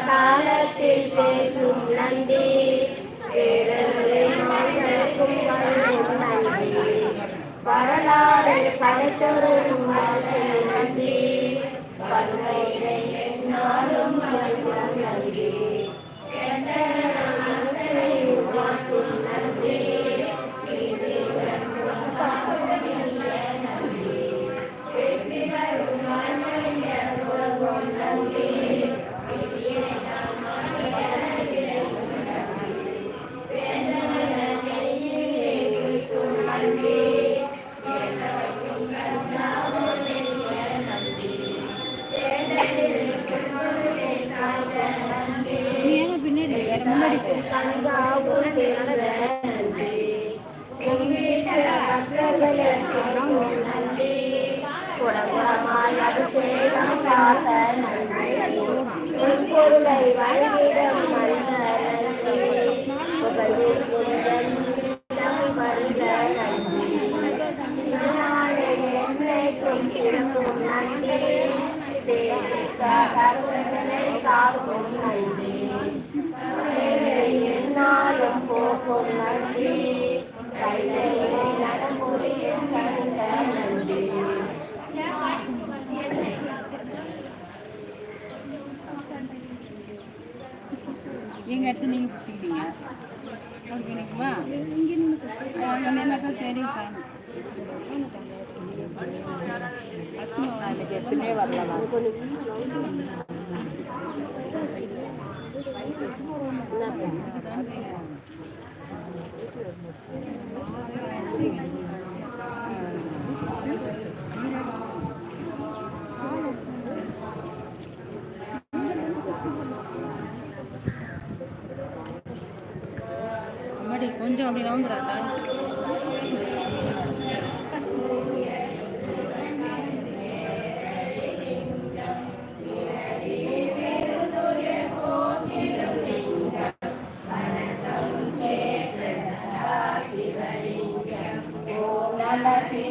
காலத்தில் பேசும் நந்தி வரலாறு படைத்தவரும் நந்தி பல்வேறு என்னாலும் நன்றி இருக்கும் நன்றி சேவிக்க கருணை காக்கும் நன்றி எங்க இடத்து நீங்க பிடிச்சிக்கிட்டீங்க உங்களுக்கு அங்கே தான் தெரியும்? சார் எத்தனையே வரலாம்? கொஞ்சம் அப்படி நவுந்துறாட்டா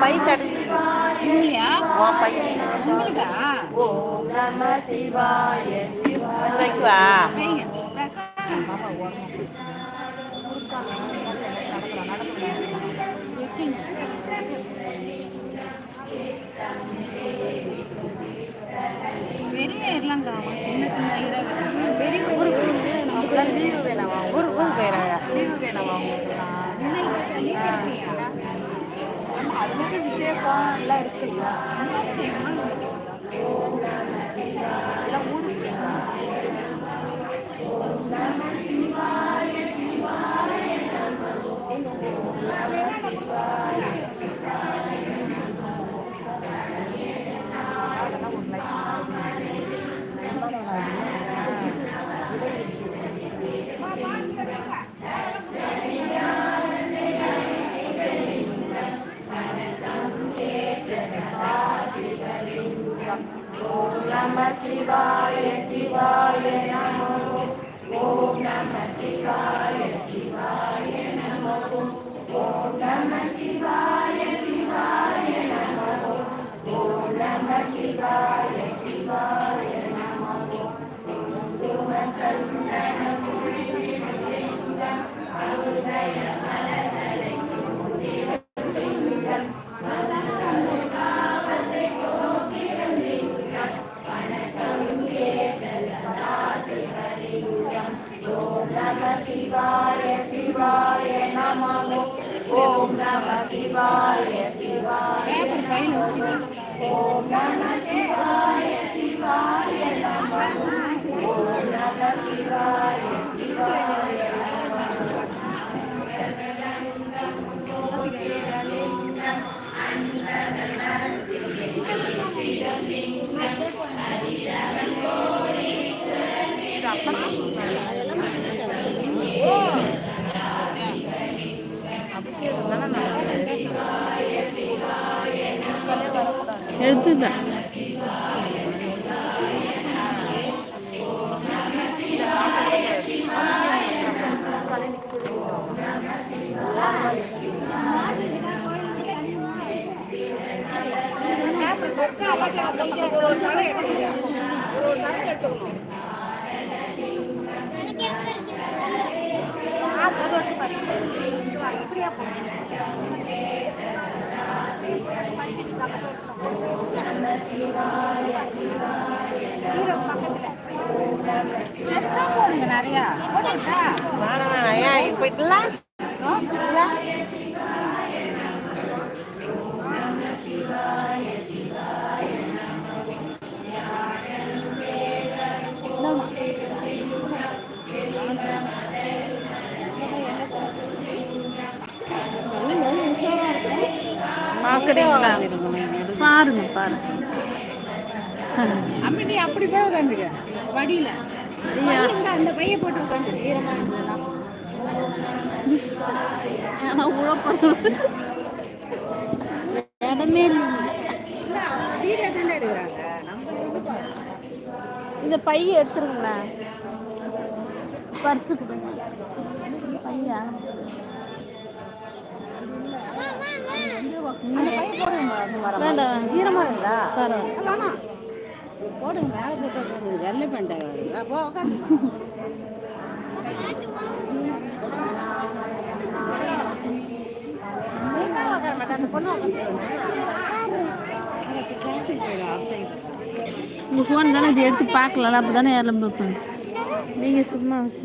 பை தடு. உன் பை ஓம் நம சிவாய வச்சுக்குவா. பெரிய இருலாங்க சின்ன சின்ன ஈரங்க பெரிய ஊருக்கு லீவு வேணாமா ஊர் ஊர் போயிடுறாங்க. லீவு வேணாமா அதுக்கு விசேஷம் எல்லாம் எல்லாம் ஊருக்கு எடுத்துட்டேன் பெருசா போடுங்க நிறையா போடுங்கக்கா. வேணாம் வேணாம் ஏன் இப்போ பார்க்குறீங்களா பாருங்க பாருங்க. அம்மிட்டி அப்படி போய் உட்காந்துக்க வடியில. அந்த பைய போட்டு உட்காந்து ஈரமா இடமே தானே எடுக்கிறாங்க. இந்த பைய எடுத்துருங்களேன். பர்ஸு கொடுங்க பையா? வேண்டாம் ஈரமா இருக்குதா பரவாயில்ல போடுங்க. மேலே போட்டு வெள்ளை பண்ணிட்டாங்க போ உங்கள் ஃபோன் தானே இது எடுத்து பார்க்கல அப்போ தானே பார்ப்பேன் நீங்கள் சும்மா வச்சு